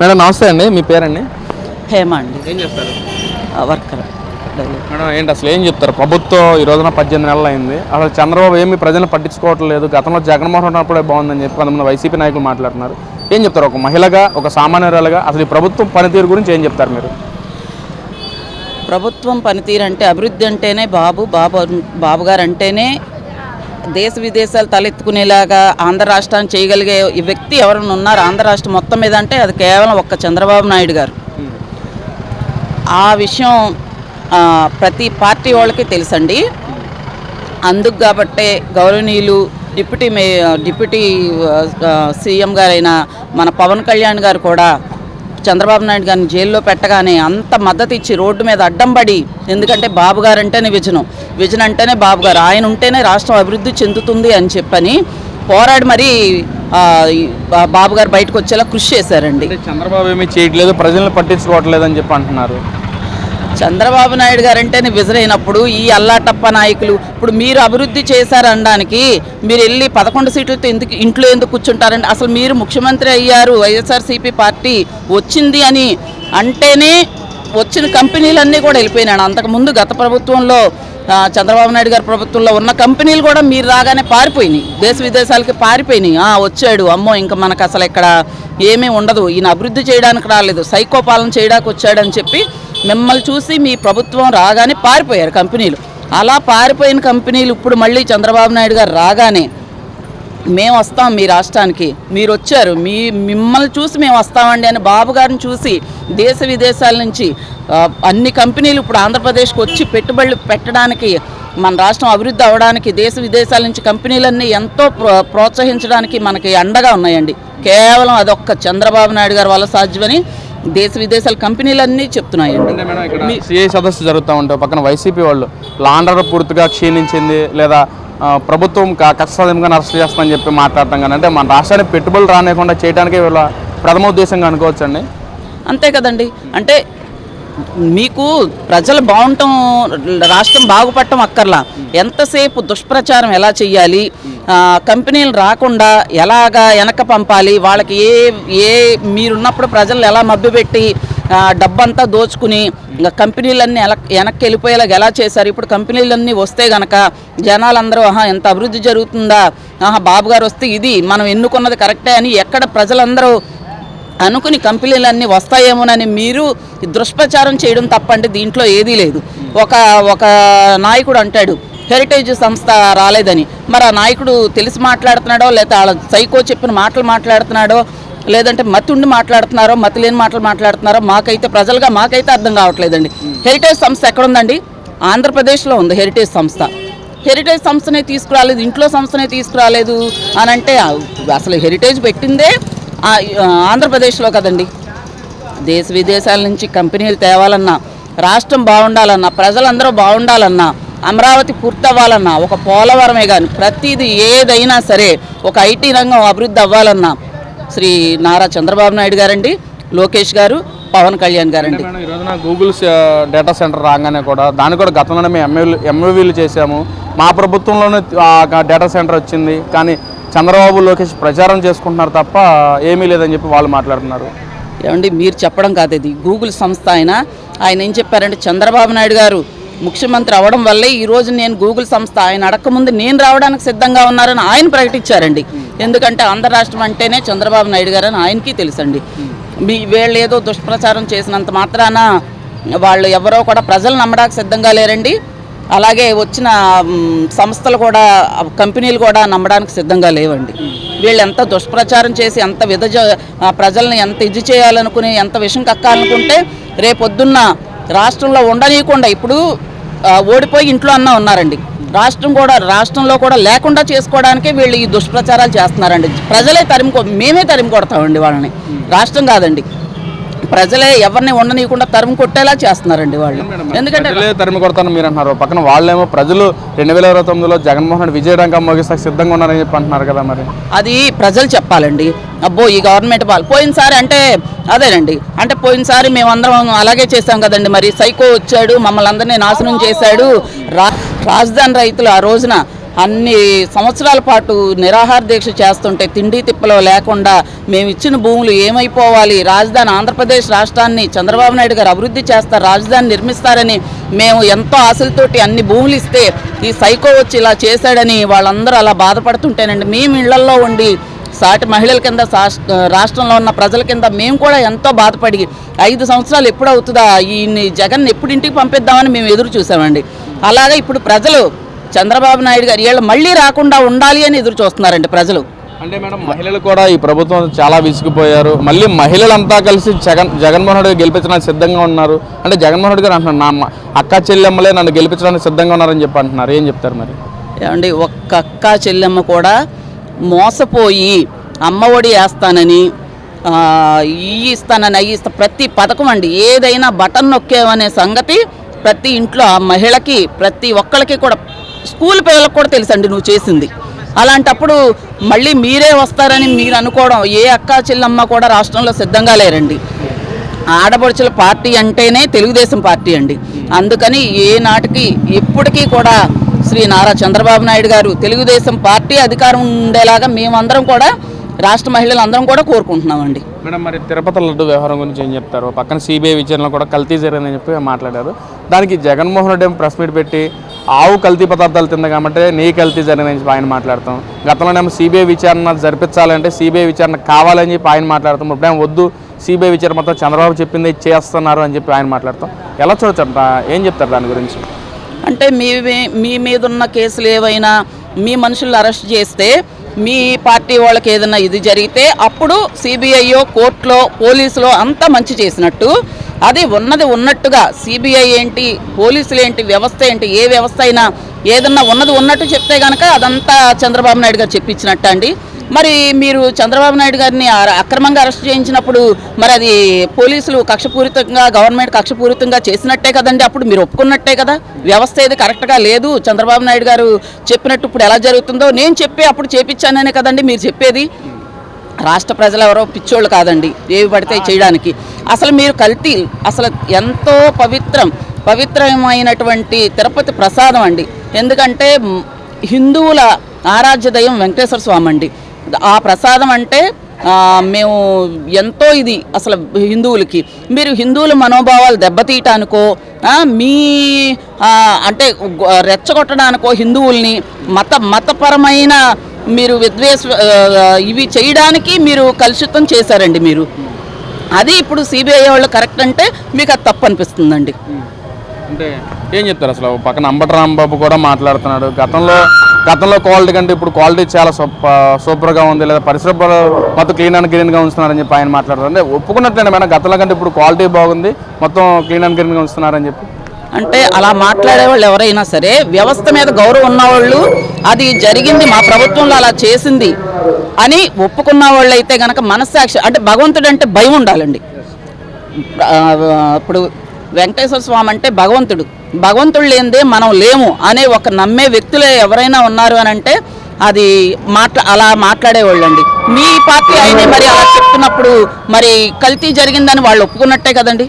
Madam నమస్తే అండి. మీ పేరండి? హేమ అండి. ఏం చేస్తారు? వర్కర్. మేడం ఏంటి అసలు ఏం చెప్తారు? ప్రభుత్వం ఈ రోజున పద్దెనిమిది నెలలు అయింది. అసలు చంద్రబాబు ఏమి ప్రజలను పట్టించుకోవట్లేదు. గతంలో జగన్మోహన్ ఉన్నప్పుడే బాగుందని చెప్పి కొంతమంది వైసీపీ నాయకులు మాట్లాడుతున్నారు. ఏం చెప్తారు? ఒక మహిళగా ఒక సామాన్యురాలుగా అసలు ఈ ప్రభుత్వం పనితీరు గురించి ఏం చెప్తారు మీరు? ప్రభుత్వం పనితీరు అంటే అభివృద్ధి అంటేనే బాబు బాబు బాబు గారు అంటేనే దేశ విదేశాలు తలెత్తుకునేలాగా ఆంధ్ర రాష్ట్రాన్ని చేయగలిగే ఈ వ్యక్తి ఎవరైనా ఉన్నారు? ఆంధ్ర రాష్ట్రం మొత్తం మీద అంటే అది కేవలం ఒక్క చంద్రబాబు నాయుడు గారు. ఆ విషయం ప్రతి పార్టీ వాళ్ళకి తెలుసండి. అందుకు కాబట్టే గౌరవనీయులు డిప్యూటీ మే డిప్యూటీ సీఎం గారైన మన పవన్ కళ్యాణ్ గారు కూడా చంద్రబాబు నాయుడు గారిని జైల్లో పెట్టగానే అంత మద్దతు ఇచ్చి రోడ్డు మీద అడ్డం పడి ఎందుకంటే బాబు గారంటేనే విజనం. విజన్ అంటేనే బాబు గారు. ఆయన ఉంటేనే రాష్ట్రం అభివృద్ధి చెందుతుంది అని చెప్పని పోరాడి మరీ బాబు గారు బయటకు వచ్చేలా కృషి చేశారండి. చంద్రబాబు ఏమీ చేయట్లేదు ప్రజలను పట్టించుకోవట్లేదు అని చెప్పి అంటున్నారు. చంద్రబాబు నాయుడు గారంటేనే విజరైనప్పుడు ఈ అల్లాటప్ప నాయకులు ఇప్పుడు మీరు అభివృద్ధి చేశారనడానికి మీరు వెళ్ళి పదకొండు సీట్లతో ఎందుకు ఇంట్లో ఎందుకు కూర్చుంటారండి? అసలు మీరు ముఖ్యమంత్రి అయ్యారు వైఎస్ఆర్సీపీ పార్టీ వచ్చింది అని అంటేనే వచ్చిన కంపెనీలన్నీ కూడా వెళ్ళిపోయినాడు అంతకుముందు గత ప్రభుత్వంలో చంద్రబాబు నాయుడు గారి ప్రభుత్వంలో ఉన్న కంపెనీలు కూడా మీరు రాగానే పారిపోయినాయి. దేశ విదేశాలకి పారిపోయినాయి. వచ్చాడు. అమ్మో ఇంకా మనకు అసలు ఇక్కడ ఏమీ ఉండదు. ఈయన అభివృద్ధి చేయడానికి రాలేదు. సైకో పాలన చేయడానికి వచ్చాడని చెప్పి మిమ్మల్ని చూసి మీ ప్రభుత్వం రాగానే పారిపోయారు కంపెనీలు. అలా పారిపోయిన కంపెనీలు ఇప్పుడు మళ్ళీ చంద్రబాబు నాయుడు గారు రాగానే మేము వస్తాం మీ రాష్ట్రానికి. మీరు వచ్చారు మీ మిమ్మల్ని చూసి మేము వస్తామండి అని బాబు గారిని చూసి దేశ విదేశాల నుంచి అన్ని కంపెనీలు ఇప్పుడు ఆంధ్రప్రదేశ్కి వచ్చి పెట్టుబడులు పెట్టడానికి మన రాష్ట్రం అభివృద్ధి అవ్వడానికి దేశ విదేశాల నుంచి కంపెనీలన్నీ ఎంతో ప్రో- ప్రోత్సహించడానికి మనకి అండగా ఉన్నాయండి. కేవలం అదొక్క చంద్రబాబు నాయుడు గారి వల్ల సాధ్యమని దేశ విదేశాల కంపెనీలన్నీ చెప్తున్నాయండి. సిఐ సదస్సు జరుగుతూ ఉంటే పక్కన వైసీపీ వాళ్ళు లాండర్ పూర్తిగా క్షీణించింది లేదా ప్రభుత్వం క- కష్టసాధ్యంగా అరెస్ట్ చేస్తుందని చెప్పి మాట్లాడటం కానీ అంటే మన రాష్ట్రానికి పెట్టుబడులు రానియకుండా చేయడానికే వీళ్ళ ప్రథమ ఉద్దేశంగా అనుకోవచ్చండి అంతే కదండి. అంటే మీకు ప్రజలు బాగుండటం రాష్ట్రం బాగుపడటం అక్కర్లా. ఎంతసేపు దుష్ప్రచారం ఎలా చెయ్యాలి? కంపెనీలు రాకుండా ఎలాగా వెనక పంపాలి? వాళ్ళకి ఏ ఏ మీరున్నప్పుడు ప్రజలు ఎలా మభ్యపెట్టి డబ్బంతా దోచుకుని కంపెనీలన్నీ ఎలా వెనక్కి వెళ్ళిపోయేలాగా ఎలా చేశారు? ఇప్పుడు కంపెనీలన్నీ వస్తే గనక జనాలందరూ ఆహా ఎంత అభివృద్ధి జరుగుతుందా? ఆహా బాబు గారు వస్తే ఇది మనం ఎన్నుకున్నది కరెక్టే అని ఎక్కడ ప్రజలందరూ అనుకుని కంపెనీలన్నీ వస్తాయేమోనని మీరు దుష్ప్రచారం చేయడం తప్పండి దీంట్లో ఏదీ లేదు. ఒక ఒక నాయకుడు అంటాడు హెరిటేజ్ సంస్థ రాలేదని. మరి ఆ నాయకుడు తెలిసి మాట్లాడుతున్నాడో లేదా వాళ్ళ సైకో చెప్పిన మాటలు మాట్లాడుతున్నాడో లేదంటే మతి ఉండి మాట్లాడుతున్నారో మతి లేని మాటలు మాట్లాడుతున్నారో మాకైతే ప్రజలుగా మాకైతే అర్థం కావట్లేదండి. హెరిటేజ్ సంస్థ ఎక్కడుందండి? ఆంధ్రప్రదేశ్లో ఉంది హెరిటేజ్ సంస్థ. హెరిటేజ్ సంస్థనే తీసుకురాలేదు ఇంట్లో సంస్థనే తీసుకురాలేదు అని అంటే అసలు హెరిటేజ్ పెట్టిందే ఆంధ్రప్రదేశ్లో కదండి. దేశ విదేశాల నుంచి కంపెనీలు తేవాలన్నా రాష్ట్రం బాగుండాలన్నా ప్రజలందరూ బాగుండాలన్నా అమరావతి పూర్తవ్వాలన్నా ఒక పోలవరమే కానీ ప్రతిదీ ఏదైనా సరే ఒక ఐటీ రంగం అభివృద్ధి అవ్వాలన్నా శ్రీ నారా చంద్రబాబు నాయుడు గారండి లోకేష్ గారు పవన్ కళ్యాణ్ గారండి. ఈ రోజున గూగుల్ డేటా సెంటర్ రాగానే కూడా దాన్ని కూడా గతంలోనే మేము ఎంఏలు ఎంఓవీలు చేసాము మా ప్రభుత్వంలోనే డేటా సెంటర్ వచ్చింది. కానీ చంద్రబాబు లోకేష్ ప్రచారం చేసుకుంటున్నారు తప్ప ఏమీ లేదని చెప్పి వాళ్ళు మాట్లాడుతున్నారు. ఏమండి మీరు చెప్పడం కాదు ఇది. గూగుల్ సంస్థ ఆయన ఆయన ఏం చెప్పారంటే చంద్రబాబు నాయుడు గారు ముఖ్యమంత్రి అవడం వల్లే ఈరోజు నేను గూగుల్ సంస్థ ఆయన అడగకముందు నేను రావడానికి సిద్ధంగా ఉన్నారని ఆయన ప్రకటించారండి. ఎందుకంటే ఆంధ్ర రాష్ట్రం అంటేనే చంద్రబాబు నాయుడు గారు అని ఆయనకి తెలుసండి. మీ వీళ్ళు ఏదో దుష్ప్రచారం చేసినంత మాత్రాన వాళ్ళు ఎవరో కూడా ప్రజలు నమ్మడానికి సిద్ధంగా లేరండి. అలాగే వచ్చిన సంస్థలు కూడా కంపెనీలు కూడా నమ్మడానికి సిద్ధంగా లేవండి. వీళ్ళు ఎంత దుష్ప్రచారం చేసి ఎంత విధజ ప్రజల్ని ఎంత ఇది చేయాలనుకుని ఎంత విషం కక్కాలనుకుంటే రేపొద్దున్న రాష్ట్రంలో ఉండనీయకుండా ఇప్పుడు ఓడిపోయి ఇంట్లో అన్నా ఉన్నారండి. రాష్ట్రం కూడా రాష్ట్రంలో కూడా లేకుండా చేసుకోవడానికే వీళ్ళు ఈ దుష్ప్రచారాలు చేస్తున్నారండి. ప్రజలే తరిమి మేమే తరిమి కొడతామండి వాళ్ళని. రాష్ట్రం కాదండి. ప్రజలే ఎవరిని ఉండనీయకుండా తరిమి కొట్టేలా చేస్తున్నారండి వాళ్ళు. ఎందుకంటే తరిమి కొడతాను మీరు అంటున్నారు పక్కన వాళ్ళేమో ప్రజలు రెండు వేల ఇరవై తొమ్మిదిలో జగన్మోహన్ రెడ్డి విజయరంగం మోగిస్తాకి సిద్ధంగా ఉన్నారని చెప్పి అంటున్నారు కదా మరి. అది ప్రజలు చెప్పాలండి. అబ్బో ఈ గవర్నమెంట్ వాళ్ళు పోయినసారి అంటే అదేనండి. అంటే పోయినసారి మేమందరం అలాగే చేసాం కదండి. మరి సైకో వచ్చాడు మమ్మల్ని అందరినీ నాశనం చేశాడు. రా రాజధాని రైతులు ఆ రోజున అన్ని సంవత్సరాల పాటు నిరాహార దీక్ష చేస్తుంటే తిండి తిప్పలో లేకుండా మేము ఇచ్చిన భూములు ఏమైపోవాలి? రాజధాని ఆంధ్రప్రదేశ్ రాష్ట్రాన్ని చంద్రబాబు నాయుడు గారు అభివృద్ధి చేస్తారు రాజధాని నిర్మిస్తారని మేము ఎంతో ఆశలతోటి అన్ని భూములు ఇస్తే ఈ సైకో వచ్చి ఇలా చేశాడని వాళ్ళందరూ అలా బాధపడుతుంటేనండి. మేము ఇళ్ళల్లో ఉండి సాటి మహిళల కింద రాష్ట్రంలో ఉన్న ప్రజల కింద మేము కూడా ఎంతో బాధపడి ఐదు సంవత్సరాలు ఎప్పుడు అవుతుందా ఈ జగన్ ఎప్పుడు ఇంటికి పంపిద్దామని మేము ఎదురు చూసామండి. అలాగే ఇప్పుడు ప్రజలు చంద్రబాబు నాయుడు గారు వీళ్ళు మళ్ళీ రాకుండా ఉండాలి అని ఎదురు చూస్తున్నారండి ప్రజలు. అంటే మేడం మహిళలు కూడా ఈ ప్రభుత్వం చాలా విసిగిపోయారు. మళ్ళీ మహిళలంతా కలిసి జగన్ జగన్మోహన్ రెడ్డి గెలిపించడానికి సిద్ధంగా ఉన్నారు. అంటే జగన్మోహన్ రెడ్డి గారు అంటున్నారు నా అక్క చెల్లెమ్మలే నన్ను గెలిపించడానికి సిద్ధంగా ఉన్నారని చెప్పి అంటున్నారు. ఏం చెప్తారు మరి? ఏమండి ఒక్క అక్క చెల్లెమ్మ కూడా మోసపోయి అమ్మఒడి వేస్తానని ఇవి ఇస్తానని అవి ఇస్తా ప్రతి పథకం అండి. ఏదైనా బటన్ నొక్కేవనే సంగతి ప్రతి ఇంట్లో ఆ మహిళకి ప్రతి ఒక్కళ్ళకి కూడా స్కూల్ పిల్లలకు కూడా తెలుసండి నువ్వు చేసింది. అలాంటప్పుడు మళ్ళీ మీరే వస్తారని మీరు అనుకోవడం ఏ అక్క చెల్లమ్మ కూడా రాష్ట్రంలో సిద్ధంగా లేరండి. ఆడపడుచుల పార్టీ అంటేనే తెలుగుదేశం పార్టీ అండి. అందుకని ఏ నాటికి ఎప్పటికీ కూడా శ్రీ నారా చంద్రబాబు నాయుడు గారు తెలుగుదేశం పార్టీ అధికారం ఉండేలాగా మేమందరం కూడా రాష్ట్ర మహిళలు అందరం కూడా కోరుకుంటున్నామండి. మేడం మరి తిరుపతి లడ్డు వ్యవహారం గురించి ఏం చెప్తారు? పక్కన సిబిఐ విచారణలో కూడా కల్తీ జరిగిందని చెప్పి మాట్లాడారు. దానికి జగన్మోహన్ రెడ్డి ప్రెస్ మీట్ పెట్టి ఆవు కల్తీ పదార్థాలు తింది కాబట్టి నీ కల్తీ జరిగిందని చెప్పి ఆయన మాట్లాడతాం. గతంలోనేమో సిబిఐ విచారణ జరిపించాలంటే సిబిఐ విచారణ కావాలని చెప్పి ఆయన మాట్లాడతాం. ఇప్పుడేమో వద్దు సిబిఐ విచారణ మొత్తం చంద్రబాబు చెప్పింది చేస్తున్నారు అని చెప్పి ఆయన మాట్లాడతాం. ఎలా చూడొచ్చంట ఏం చెప్తారు దాని గురించి? అంటే మీ మీ మీద ఉన్న కేసులు ఏవైనా మీ మనుషులు అరెస్ట్ చేస్తే మీ పార్టీ వాళ్ళకి ఏదైనా ఇది జరిగితే అప్పుడు సిబిఐయో కోర్టులో పోలీసులో అంతా మంచి చేసినట్టు అది ఉన్నది ఉన్నట్టుగా సిబిఐ ఏంటి పోలీసులు ఏంటి వ్యవస్థ ఏంటి ఏ వ్యవస్థ అయినా ఏదన్నా ఉన్నది ఉన్నట్టు చెప్తే కనుక అదంతా చంద్రబాబు నాయుడు గారు చెప్పించినట్టు అండి. మరి మీరు చంద్రబాబు నాయుడు గారిని అక్రమంగా అరెస్ట్ చేయించినప్పుడు మరి అది పోలీసులు కక్షపూరితంగా గవర్నమెంట్ కక్షపూరితంగా చేసినట్టే కదండి అప్పుడు మీరు ఒప్పుకున్నట్టే కదా? వ్యవస్థ ఏది కరెక్ట్గా లేదు చంద్రబాబు నాయుడు గారు చెప్పినట్టు ఇప్పుడు ఎలా జరుగుతుందో నేను చెప్పి అప్పుడు చేపించాననే కదండి మీరు చెప్పేది. రాష్ట్ర ప్రజలు ఎవరో పిచ్చోళ్ళు కాదండి ఏవి పడితే చేయడానికి. అసలు మీరు కల్తీ అసలు ఎంతో పవిత్రం పవిత్రమైనటువంటి తిరుపతి ప్రసాదం అండి. ఎందుకంటే హిందువుల ఆరాధ్య దయం వెంకటేశ్వర స్వామి అండి. ఆ ప్రసాదం అంటే మేము ఎంతో ఇది అసలు హిందువులకి. మీరు హిందువుల మనోభావాలు దెబ్బతీయటానికో మీ అంటే రెచ్చగొట్టడానికో హిందువుల్ని మత మతపరమైన మీరు విద్వేష ఇవి చేయడానికి మీరు కలుషితం చేశారండి మీరు. అది ఇప్పుడు సిబిఐ వాళ్ళు కరెక్ట్ అంటే మీకు అది తప్పు అనిపిస్తుందండి. అంటే ఏం చెప్తారు అసలు? పక్కన అంబటి రాంబాబు కూడా మాట్లాడుతున్నాడు. గతంలో గతంలో క్వాలిటీ కంటే ఇప్పుడు క్వాలిటీ చాలా సూప సూపర్గా ఉంది. లేదా పరిశ్రమలు మొత్తం క్లీన్ అండ్ గ్రీన్గా ఉంచుతున్నారని చెప్పి ఆయన మాట్లాడారు అంటే ఒప్పుకున్నట్లేండి మేడం. గతంలో కంటే ఇప్పుడు క్వాలిటీ బాగుంది. మొత్తం క్లీన్ అండ్ గ్రీన్గా ఉంచుతున్నారని చెప్పి. అంటే అలా మాట్లాడే వాళ్ళు ఎవరైనా సరే వ్యవస్థ మీద గౌరవం ఉన్నవాళ్ళు అది జరిగింది మా ప్రభుత్వంలో అలా చేసింది అని ఒప్పుకున్న వాళ్ళు అయితే కనుక మనస్సాక్షి అంటే భగవంతుడు అంటే భయం ఉండాలండి. ఇప్పుడు వెంకటేశ్వర స్వామి అంటే భగవంతుడు. భగవంతుడు లేనిదే మనం లేము అనే ఒక నమ్మే వ్యక్తులు ఎవరైనా ఉన్నారు అని అంటే అది మాట్లా అలా మాట్లాడేవాళ్ళండి. మీ పార్టీ అయినా మరి అలా చెప్తున్నప్పుడు మరి కల్తీ జరిగిందని వాళ్ళు ఒప్పుకున్నట్టే కదండి.